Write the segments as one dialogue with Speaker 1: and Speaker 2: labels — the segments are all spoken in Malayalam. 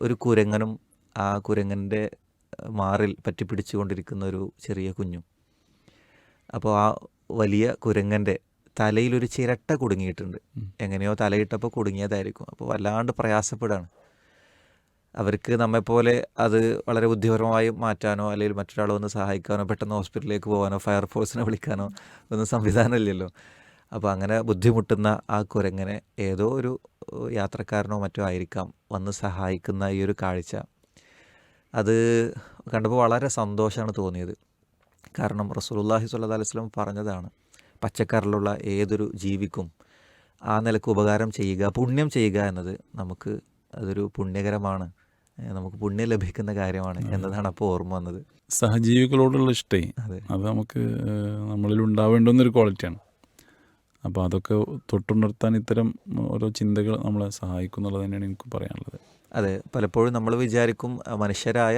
Speaker 1: ഒരു കുരങ്ങനും ആ കുരങ്ങന്റെ മാറിൽ പറ്റിപ്പിടിച്ചുകൊണ്ടിരിക്കുന്ന ഒരു ചെറിയ കുഞ്ഞും. അപ്പോൾ ആ വലിയ കുരങ്ങന്റെ തലയിലൊരു ചിരട്ട കുടുങ്ങിയിട്ടുണ്ട്. എങ്ങനെയോ തലയിട്ടപ്പോൾ കുടുങ്ങിയതായിരിക്കും. അപ്പോൾ വല്ലാണ്ട് പ്രയാസപ്പെടുകയാണ്. അവർക്ക് നമ്മെപ്പോലെ അത് വളരെ ബുദ്ധിപരമായി മാറ്റാനോ അല്ലെങ്കിൽ മറ്റൊരാളെ ഒന്ന് സഹായിക്കാനോ പെട്ടെന്ന് ഹോസ്പിറ്റലിലേക്ക് പോകാനോ ഫയർഫോഴ്സിനെ വിളിക്കാനോ ഒന്നും സംവിധാനമില്ലല്ലോ. അപ്പോൾ അങ്ങനെ ബുദ്ധിമുട്ടുന്ന ആ കുരങ്ങനെ ഏതോ ഒരു യാത്രക്കാരനോ മറ്റോ ആയിരിക്കാം വന്ന് സഹായിക്കുന്ന ഈ ഒരു കാഴ്ച. അത് കണ്ടപ്പോൾ വളരെ സന്തോഷമാണ് തോന്നിയത്. കാരണം റസൂലുള്ളാഹി സ്വല്ലല്ലാഹി അലൈഹി വസല്ലം പറഞ്ഞതാണ് പച്ചക്കറിലുള്ള ഏതൊരു ജീവിക്കും ആ നിലയ്ക്ക് ഉപകാരം ചെയ്യുക പുണ്യം ചെയ്യുക എന്നത് നമുക്ക് അതൊരു പുണ്യകരമാണ് നമുക്ക് പുണ്യം ലഭിക്കുന്ന കാര്യമാണ് എന്നതാണ് അപ്പോൾ ഓർമ്മ വന്നത്.
Speaker 2: സഹജീവികളോടുള്ള ഇഷ്ടേ.
Speaker 1: അതെ.
Speaker 2: അത് നമുക്ക് നമ്മളിൽ ഉണ്ടാവേണ്ടുന്നൊരു ക്വാളിറ്റിയാണ്. അപ്പോൾ അതൊക്കെ തൊട്ടുണർത്താൻ ഇത്തരം ഓരോ ചിന്തകൾ നമ്മളെ സഹായിക്കും എന്നുള്ളത് തന്നെയാണ് എനിക്ക് പറയാനുള്ളത്.
Speaker 1: അതെ പലപ്പോഴും നമ്മൾ വിചാരിക്കും മനുഷ്യരായ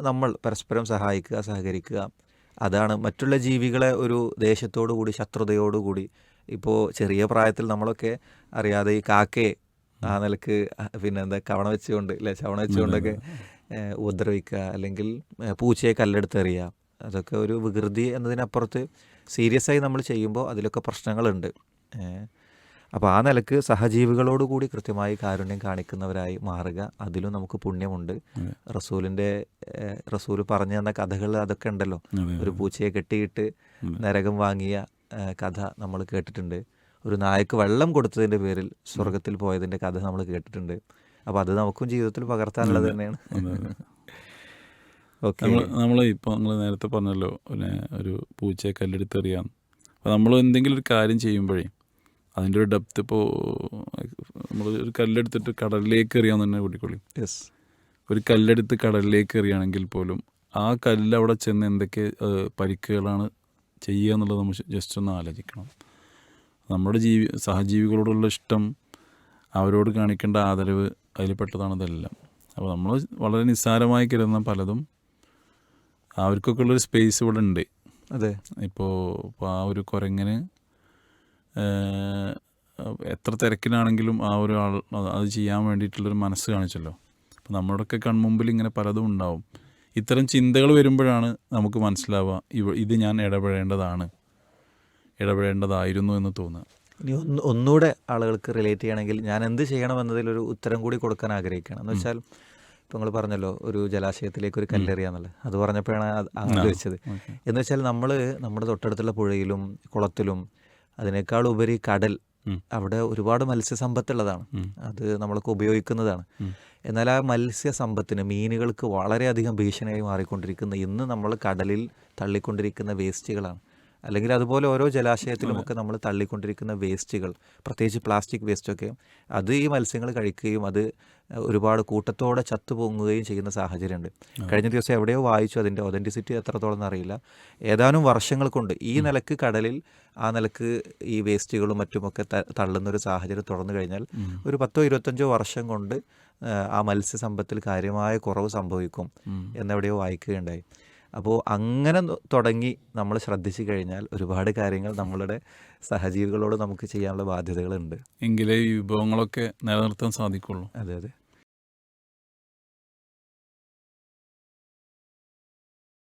Speaker 1: നമ്മൾ പരസ്പരം സഹായിക്കുക സഹകരിക്കുക. അതാണ് മറ്റുള്ള ജീവികളെ ഒരു ദേശത്തോടു കൂടി ശത്രുതയോടു കൂടി. ഇപ്പോൾ ചെറിയ പ്രായത്തിൽ നമ്മളൊക്കെ അറിയാതെ ഈ കാക്കയെ ആ നിലയ്ക്ക് പിന്നെ എന്താ കവണ വെച്ചുകൊണ്ട് അല്ലെ ചവണ വെച്ചുകൊണ്ടൊക്കെ ഉപദ്രവിക്കുക. അല്ലെങ്കിൽ പൂച്ചയെ കല്ലെടുത്തെറിയുക. അതൊക്കെ ഒരു വികൃതി എന്നതിനപ്പുറത്ത് സീരിയസ് ആയി നമ്മൾ ചെയ്യുമ്പോൾ അതിലൊക്കെ പ്രശ്നങ്ങളുണ്ട്. അപ്പോൾ ആ നിലയ്ക്ക് സഹജീവികളോട് കൂടി കൃത്യമായി കാരുണ്യം കാണിക്കുന്നവരായി മാറുക. അതിലും നമുക്ക് പുണ്യമുണ്ട്. റസൂലിന്റെ റസൂൽ റസൂൽ പറഞ്ഞു തന്ന കഥകൾ അതൊക്കെ ഉണ്ടല്ലോ. ഒരു പൂച്ചയെ കെട്ടിയിട്ട്. നരകം വാങ്ങിയ കഥ നമ്മൾ കേട്ടിട്ടുണ്ട്. ഒരു നായക്ക് വെള്ളം കൊടുത്തതിന്റെ പേരിൽ സ്വർഗത്തിൽ പോയതിന്റെ കഥ നമ്മൾ കേട്ടിട്ടുണ്ട്. അപ്പോൾ അത് നമുക്കും ജീവിതത്തിൽ പകർത്താനുള്ളത് തന്നെയാണ്. ഓക്കെ.
Speaker 2: നമ്മൾ നമ്മൾ ഇപ്പോൾ നിങ്ങൾ നേരത്തെ പറഞ്ഞല്ലോ പിന്നെ ഒരു പൂച്ചയെ കല്ലെടുത്തെറിയാം. അപ്പോൾ നമ്മൾ എന്തെങ്കിലും ഒരു കാര്യം ചെയ്യുമ്പോഴേ അതിന്റെ ഒരു ഡെപ്ത് ഇപ്പോൾ നമ്മൾ ഒരു കല്ലെടുത്തിട്ട് കടലിലേക്ക് എറിയാന്ന് തന്നെ കൂട്ടിക്കൊള്ളി
Speaker 1: യെസ്
Speaker 2: ഒരു കല്ലെടുത്ത് കടലിലേക്ക് എറിയുകയാണെങ്കിൽ പോലും ആ കല്ല് അവിടെ ചെന്ന് എന്തൊക്കെ പരിക്കുകളാണ് ചെയ്യുക എന്നുള്ളത് നമ്മൾ ജസ്റ്റ് ഒന്ന് ആലോചിക്കണം. നമ്മുടെ ജീവി സഹജീവികളോടുള്ള ഇഷ്ടം അവരോട് കാണിക്കേണ്ട ആദരവ് അതിൽപ്പെട്ടതാണ് ഇതെല്ലാം. അപ്പോൾ നമ്മൾ വളരെ നിസ്സാരമായി കരുതുന്ന പലതും അവർക്കൊക്കെ ഉള്ളൊരു സ്പേസ് ഇവിടെ ഉണ്ട്.
Speaker 1: അതെ.
Speaker 2: ഇപ്പോൾ ഇപ്പോൾ ആ ഒരു കുരങ്ങന് എത്ര തിരക്കിനാണെങ്കിലും ആ ഒരു ആൾ അത് ചെയ്യാൻ വേണ്ടിയിട്ടുള്ളൊരു മനസ്സ് കാണിച്ചല്ലോ. അപ്പോൾ നമ്മുടെയൊക്കെ കൺമുമ്പിൽ ഇങ്ങനെ പലതും ഉണ്ടാവും. ഇത്തരം ചിന്തകൾ വരുമ്പോഴാണ് നമുക്ക് മനസ്സിലാവുക ഇവ ഇത് ഞാൻ ഇടപെടേണ്ടതാണ് ഇടപെടേണ്ടതായിരുന്നു എന്ന് തോന്നുക.
Speaker 1: ഇനി ഒന്ന് ഒന്നുകൂടെ ആളുകൾക്ക് റിലേറ്റ് ചെയ്യണമെങ്കിൽ ഞാൻ എന്ത് ചെയ്യണം എന്നതിലൊരു ഉത്തരം കൂടി കൊടുക്കാൻ ആഗ്രഹിക്കണം എന്ന് വെച്ചാൽ ഇപ്പം നിങ്ങൾ പറഞ്ഞല്ലോ ഒരു ജലാശയത്തിലേക്ക് ഒരു കല്ലെറിയാന്നുള്ളത് അത് പറഞ്ഞപ്പോഴാണ് ആലോചിച്ചത്. എന്ന് വെച്ചാൽ നമ്മൾ നമ്മുടെ തൊട്ടടുത്തുള്ള പുഴയിലും കുളത്തിലും അതിനേക്കാൾ ഉപരി കടൽ അവിടെ ഒരുപാട് മത്സ്യസമ്പത്തുള്ളതാണ്. അത് നമ്മളൊക്കെ ഉപയോഗിക്കുന്നതാണ്. എന്നാൽ ആ മത്സ്യസമ്പത്തിന് മീനുകൾക്ക് വളരെയധികം ഭീഷണിയായി മാറിക്കൊണ്ടിരിക്കുന്ന ഇന്ന് നമ്മൾ കടലിൽ തള്ളിക്കൊണ്ടിരിക്കുന്ന വേസ്റ്റുകളാണ്. അല്ലെങ്കിൽ അതുപോലെ ഓരോ ജലാശയത്തിലുമൊക്കെ നമ്മൾ തള്ളിക്കൊണ്ടിരിക്കുന്ന വേസ്റ്റുകൾ പ്രത്യേകിച്ച് പ്ലാസ്റ്റിക് വേസ്റ്റൊക്കെ അത് ഈ മത്സ്യങ്ങൾ കഴിക്കുകയും അത് ഒരുപാട് കൂട്ടത്തോടെ ചത്തുപൊങ്ങുകയും ചെയ്യുന്ന സാഹചര്യമുണ്ട്. കഴിഞ്ഞ ദിവസം എവിടെയോ വായിച്ചു അതിന്റെ ഒതന്റിസിറ്റി എത്രത്തോളം എന്നറിയില്ല ഏതാനും വർഷങ്ങൾ കൊണ്ട് ഈ നിലയ്ക്ക് കടലിൽ ആ നിലയ്ക്ക് ഈ വേസ്റ്റുകളും മറ്റുമൊക്കെ ത- തള്ളുന്ന ഒരു സാഹചര്യം തുടർന്നു കഴിഞ്ഞാൽ ഒരു പത്തോ ഇരുപത്തഞ്ചോ വർഷം കൊണ്ട് ആ, ആ മത്സ്യസമ്പത്തിൽ കാര്യമായ കുറവ് സംഭവിക്കും എന്നെവിടെയോ വായിക്കുകയുണ്ടായി. അപ്പോൾ അങ്ങനെ തുടങ്ങി നമ്മൾ ശ്രദ്ധിച്ചു കഴിഞ്ഞാൽ ഒരുപാട് കാര്യങ്ങൾ നമ്മളുടെ സഹജീവികളോട് നമുക്ക് ചെയ്യാനുള്ള ബാധ്യതകളുണ്ട്.
Speaker 2: എങ്കിലേ ഈ വിഭവങ്ങളൊക്കെ നിലനിർത്താൻ സാധിക്കുള്ളൂ.
Speaker 1: അതെ അതെ.